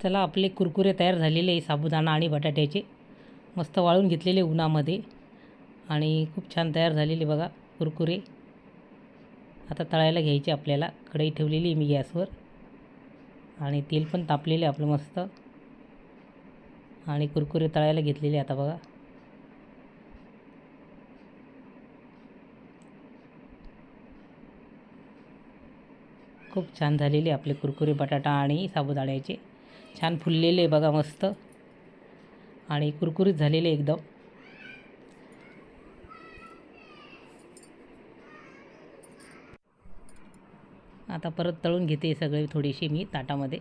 चला आपले कुरकुरे तयार झालेले आहे साबुदाणा आणि बटाट्याचे. मस्त वाळून घेतलेले उन्हामध्ये. आणि खूप छान तयार झालेले बघा कुरकुरे. आता तळायला घ्यायचे आपल्याला. कढई ठेवलेली आहे मी गॅसवर. आणि तेल पण तापलेले आपलं मस्त. आणि कुरकुरे तळायला घेतलेले आता बघा. खूप छान झालेले आपले कुरकुरे बटाटा आणि साबुदाण्याचे. छान फुललेले बघा मस्त. आणि कुरकुरीत झालेले एकदम. आता परत तळून घेते सगळे थोडीशी मी ताटामध्ये.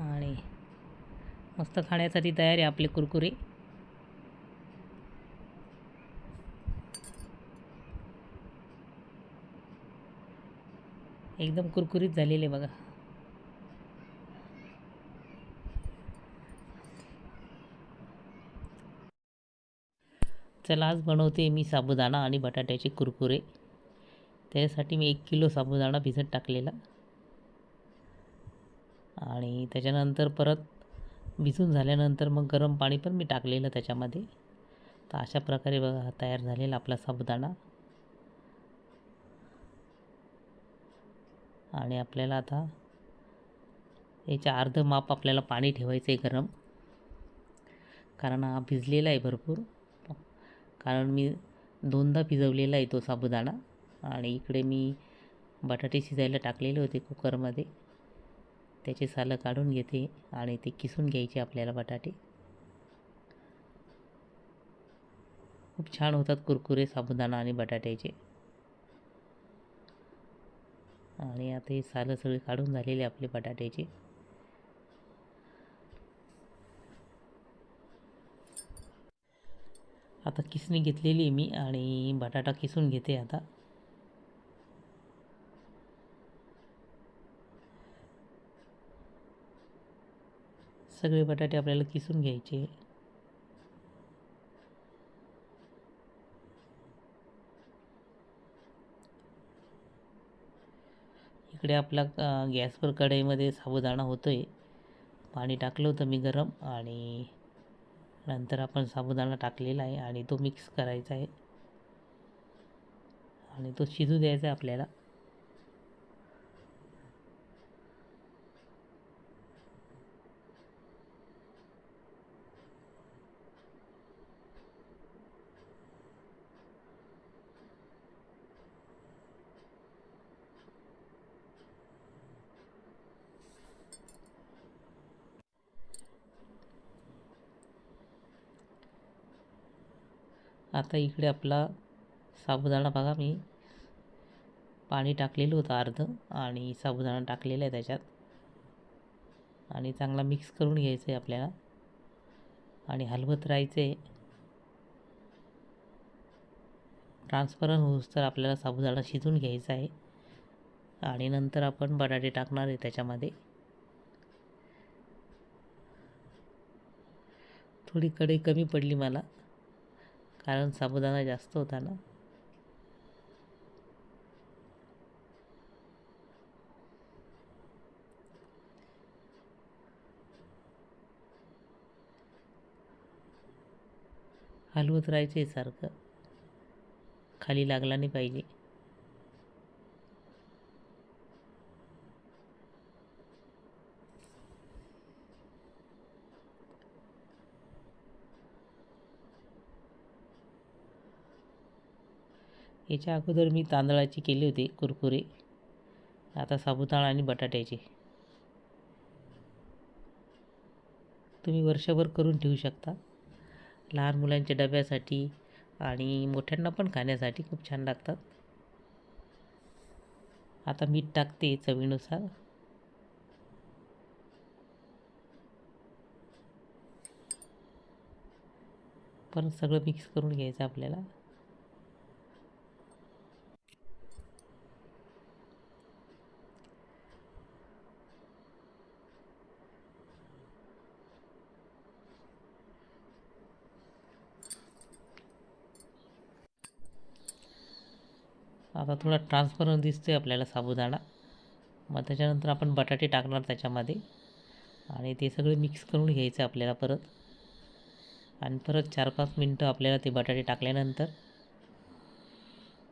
आणि मस्त खाण्यासाठी तयार आहे आपले कुरकुरे. एकदम कुरकुरीत झालेले बघा. चला आज बनवते मी साबुदाणा आणि बटाट्याचे कुरकुरे. त्याच्यासाठी मी एक किलो साबुदाणा भिजत टाकलेला. आणि त्याच्यानंतर परत भिजून झाल्यानंतर मग गरम पाणी पण मी टाकलेलं त्याच्यामध्ये. तर अशा प्रकारे बघा हा तयार झालेला आपला साबुदाणा. आणि आपल्याला आता याच्या अर्धं माप आपल्याला पाणी ठेवायचं आहे गरम. कारण हा भिजलेला आहे भरपूर. कारण मी दोनदा भिजवलेला आहे तो साबुदाणा आणि इकडे मी बटाटे शिजायला टाकलेले होते कुकरमध्ये. त्याचे सालं काढून घेते आणि ते किसून घ्यायचे आपल्याला बटाटे. खूप छान होतात कुरकुरे साबुदाणा आणि बटाट्याचे. आणि आता हे सालं सगळे काढून झालेले आपले बटाट्याचे. आता किसणी घेतलेली आहे मी आणि बटाटा किसून घेते आता. सगळे बटाटे आपल्याला किसून घ्यायचे. इकडे आपला गॅसवर कढईमध्ये साबुदाणा होतो आहे पाणी टाकलं होतं मी गरम आणि नंतर आपण साबुदाणा टाकलेला आहे आणि तो मिक्स करायचा आहे. आणि तो शिजू द्यायचा आहे आपल्याला. आता इकडे आपला साबुदाणा बघा मी. पाणी टाकलेलं होतं अर्ध आणि साबुदाणा टाकलेला आहे त्याच्यात. आणि चांगला मिक्स करून घ्यायचं आहे आपल्याला. आणि हलवत राहायचं आहे ट्रान्सपरंट होऊस तर आपल्याला साबुदाणा शिजून घ्यायचा आहे. आणि नंतर आपण बटाटे टाकणार आहे त्याच्यामध्ये. थोडी कढई कमी पडली मला. कारण साबुदाणा जास्त होता ना. हलवत राहायचे सारखं. खाली लागला नाही पाहिजे. याच्या अगोदर मी तांदळाची केली होती कुरकुरे. आता साबुदाणा आणि बटाट्याचे. तुम्ही वर्षभर करून ठेवू शकता. लहान मुलांच्या डब्यासाठी आणि मोठ्यांना पण खाण्यासाठी खूप छान लागतात. आता मीठ टाकते चवीनुसार. पण सगळं मिक्स करून घ्यायचं आपल्याला. आता थोडा ट्रान्सपरंट दिसतो आहे आपल्याला साबुदाणा. मग त्याच्यानंतर आपण बटाटे टाकणार त्याच्यामध्ये. आणि ते सगळं मिक्स करून घ्यायचं आपल्याला परत. आणि परत चार पाच मिनटं आपल्याला ते बटाटे टाकल्यानंतर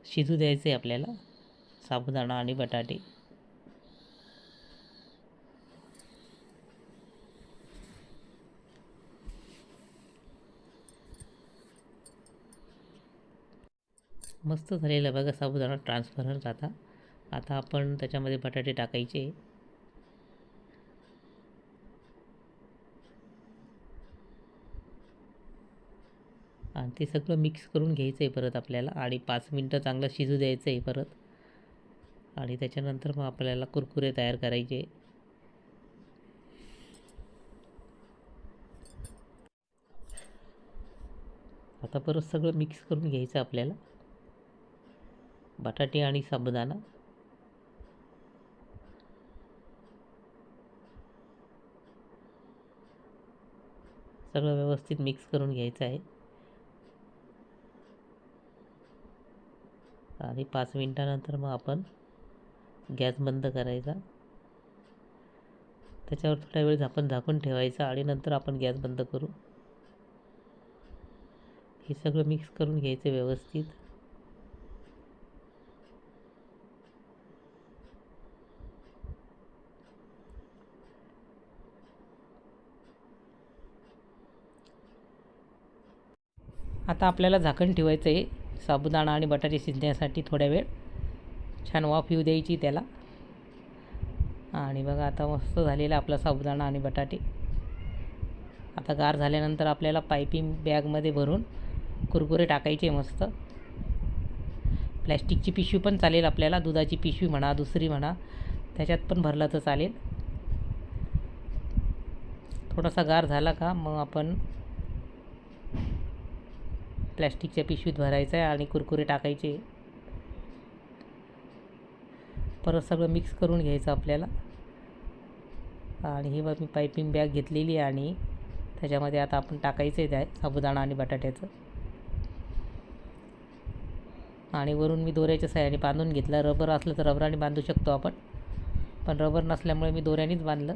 शिजू द्यायचे आपल्याला साबुदाणा आणि बटाटे. मस्त झालेलं बघा साबुदाणा ट्रान्सफरन्स आता आता आपण त्याच्यामध्ये बटाटे टाकायचे. आणि ते सगळं मिक्स करून घ्यायचं आहे परत आपल्याला. आणि पाच मिनटं चांगलं शिजू द्यायचं आहे परत. आणि त्याच्यानंतर मग आपल्याला कुरकुरे तयार करायचे. आता परत सगळं मिक्स करून घ्यायचं आपल्याला. बटाटे आणि साबुदाणा. सगळं व्यवस्थित मिक्स करून घ्यायचं आहे. आणि पाच मिनटानंतर मग आपण गॅस बंद करायचा. त्याच्यावर थोड्या वेळ झाकण झाकून ठेवायचा आणि नंतर आपण गॅस बंद करू. हे सगळं मिक्स करून घ्यायचं व्यवस्थित. आता आपल्याला झाकण ठेवायचं आहे. साबुदाणा आणि बटाटे शिजण्यासाठी थोड्या वेळ. छान वाफ येऊ द्यायची त्याला. आणि बघा आता मस्त झालेला आपला साबुदाणा आणि बटाटे. आता गार झाल्यानंतर आपल्याला पायपिंग बॅगमध्ये भरून कुरकुरे टाकायचे मस्त. प्लॅस्टिकची पिशवी पण चालेल आपल्याला. दुधाची पिशवी म्हणा दुसरी म्हणा त्याच्यात पण भरलं तर चालेल. थोडासा गार झाला का मग आपण प्लॅस्टिकच्या पिशवीत भरायचं आहे आणि कुरकुरे टाकायचे. परत सगळं मिक्स करून घ्यायचं आपल्याला. आणि ही मी पायपिंग बॅग घेतलेली आहे आणि त्याच्यामध्ये आता आपण टाकायचं आहे त्या साबुदाणा आणि बटाट्याचं. आणि वरून मी दोऱ्याच्या साह्याने बांधून घेतलं. रबर असलं तर रबराने बांधू शकतो आपण. पण रबर नसल्यामुळे मी दोऱ्यानेच बांधलं.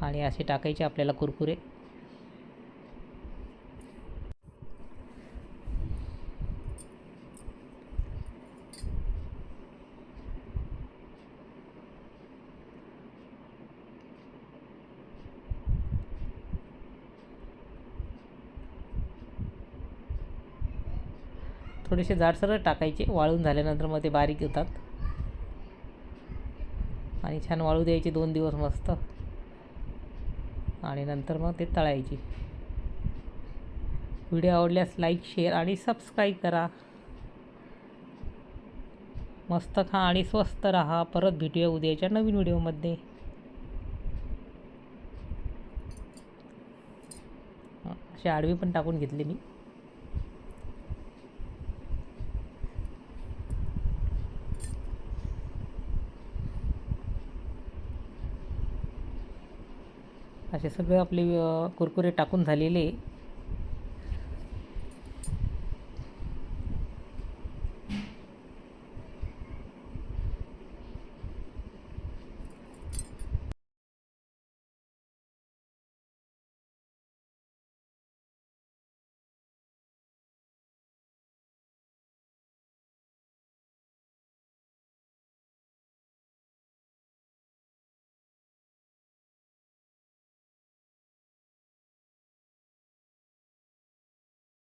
आणि असे टाकायचे आपल्याला कुरकुरे. थोडेसे जाडसर टाकायचे वाळून झाल्यानंतर मग ते बारीक होतात आणि छान वाळू द्यायचे दोन दिवस मस्त. आणि नंतर मग ते तळायचे. व्हिडिओ आवडल्यास लाईक शेअर आणि सबस्क्राईब करा. मस्त खा आणि स्वस्त राहा. परत भेटूया उद्याच्या नवीन व्हिडिओमध्ये. असे आडवी पण टाकून घेतले मी. असे सगळे आपले कुरकुरे टाकून झालेले.